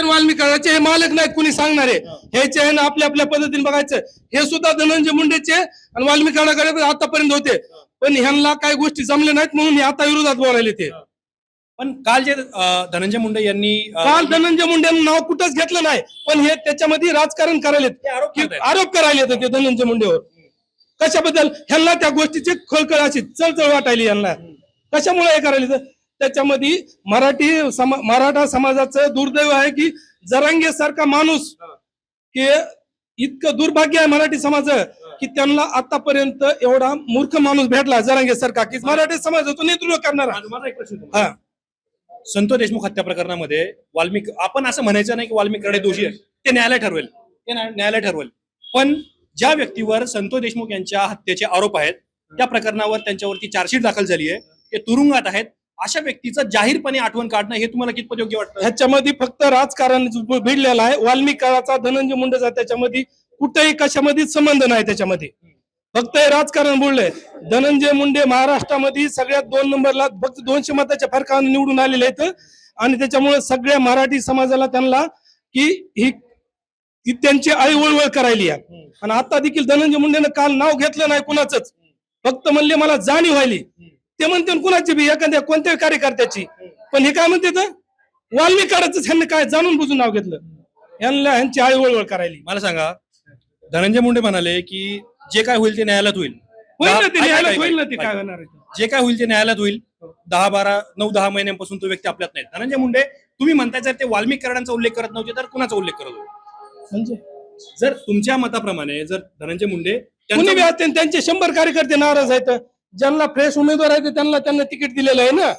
शिक्षण वाल्मिकाचे हे मालक नाहीत कुणी सांगणारे ह्याचे आहे ना आपल्या आपल्या पद्धतीने बघायचं. हे सुद्धा धनंजय मुंडेचे आणि वाल्मिकाकडे आतापर्यंत होते. पण ह्यांना काही गोष्टी जमल्या नाहीत म्हणून हे आता विरोधात बोलायले ते पण काल जे धनंजय मुंडे यांनी काल धनंजय मुंडे नाव कुठंच घेतलं नाही. पण हे त्याच्यामध्ये राजकारण करायला आरोप करायला येतं ते धनंजय मुंडेवर. कशाबद्दल? ह्यांना त्या गोष्टीची खळखळ अशी चळचळ वाटायली यांना. कशामुळे हे करायला? त्याच्यामध्ये मराठी समा मराठा समाजाचं दुर्दैव आहे की जरांगे सारखा माणूस की इतकं दुर्भाग्य आहे मराठी समाज की त्यांना आतापर्यंत एवढा मूर्ख माणूस भेटला जरांगे सारखा की मराठी समाजाचं नेतृत्व करणारा माझा माझा एक प्रश्न आहे तुम्हाला. हा. संतोष देशमुख हत्या प्रकरणामध्ये वाल्मिक आपण असं म्हणायचं नाही की वाल्मिक दोषी आहे. ते न्यायालय ठरवेल. ते न्याय- न्यायालय ठरवेल. पण ज्या व्यक्तीवर संतोष देशमुख यांच्या हत्येचे आरोप आहेत त्या प्रकरणावर त्यांच्यावरती चार्जशीट दाखल झाली आहे. ते तुरुंगात आहेत. अशा व्यक्तीचं जाहीरपणे आठवण काढणं हे तुम्हाला कितपत योग्य वाटतं? ह्याच्यामध्ये फक्त राजकारण भिडलेला आहे. वाल्मिक काळाचा धनंजय मुंडेचा त्याच्यामध्ये कुठेही कशामध्ये संबंध नाही त्याच्यामध्ये. फक्त हे राजकारण बोललंय. धनंजय मुंडे महाराष्ट्रामध्ये सगळ्यात दोन नंबरला फक्त दोनशे मताच्या फरकाने निवडून आलेले आहेत. आणि त्याच्यामुळे सगळ्या मराठी समाजाला त्यांना की ही त्यांची आई वळवळ करायली आहे. आणि आता देखील धनंजय मुंडेनं काल नाव घेतलं नाही कुणाचंच. फक्त म्हणले मला जाणीव व्हायली. ते म्हणते कुणाची बी एखाद्या कोणत्याही कार्यकर्त्याची. पण हे काय म्हणते तर वाल्मिकाराच ह्यांनी काय जाणून बुजून नाव घेतलं. यांना ह्यांची आई वळवळ करायली. मला सांगा धनंजय मुंडे म्हणाले की जे काय होईल ते न्यायालयात होईल. होईल ना ते ऐका, न्यायालयात ऐका, होईल ना ते ऐका. काय होणार आहे ते. जे काय होईल ते न्यायालयात होईल. दहा बारा नऊ दहा महिन्यांपासून तो व्यक्ती आपल्यात नाही. धनंजय मुंडे तुम्ही म्हणताय जर ते वाल्मिक उल्लेख करत नव्हते तर कुणाचा उल्लेख करत होते? म्हणजे? जर तुमच्या मताप्रमाणे जर धनंजय मुंडे कुणी बी असते त्यांचे शंभर कार्यकर्ते नाराज आहेत. ज्यांना फ्रेश उमेदवार आहेत त्यांना त्यांना तिकीट दिलेलं आहे ना?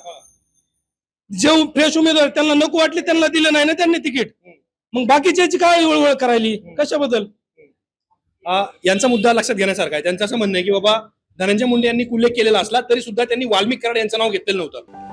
जे फ्रेश उमेदवार त्यांना नको वाटले त्यांना दिलं नाही ना त्यांनी तिकीट? मग बाकीच्याची काय वळवळ करायली? कशाबद्दल? यांचा मुद्दा लक्षात घेण्यासारखा आहे. त्यांचं असं म्हणणं आहे की बाबा धनंजय मुंडे यांनी उल्लेख केलेला असला तरी सुद्धा त्यांनी वाल्मिक कराड यांचं नाव घेतलेलं नव्हतं.